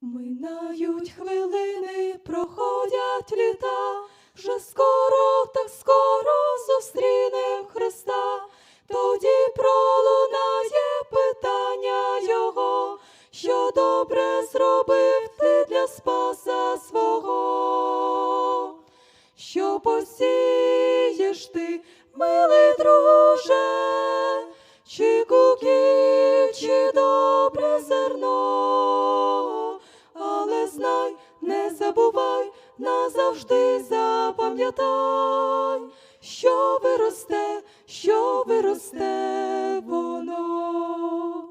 Минають хвилини, проходять літа, вже скоро, так скоро зустрінем Христа, тоді пролунає питання Його, що добре зробив ти для спаса свого, що посієш ти, милий друже, чи куків, чи добре зерно, назавжди запам'ятай, що виросте, що виросте воно.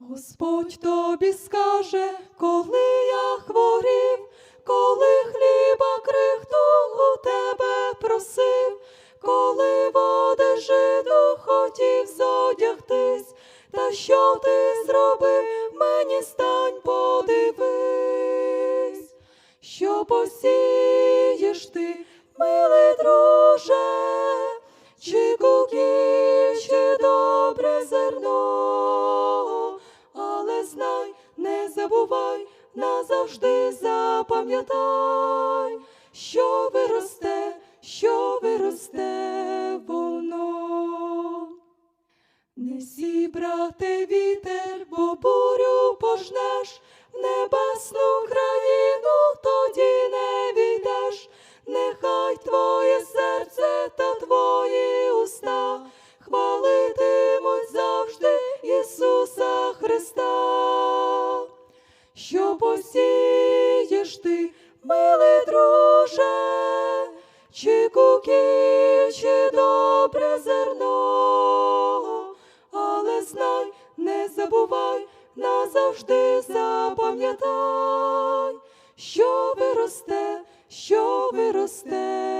Господь тобі скаже, коли я хворів, коли хліба крихту у тебе просив, коли води жиду хотів зодягтись, та що ти зробив, мені стань посієш ти, милий друже, чи куків, чи добре зерно, але знай, не забувай, назавжди запам'ятай, що виросте, що виросте воно. Не зібрати вітер, посієш ти, милий друже, чи куків, чи добре зерно, але знай, не забувай, назавжди запам'ятай, що виросте, що виросте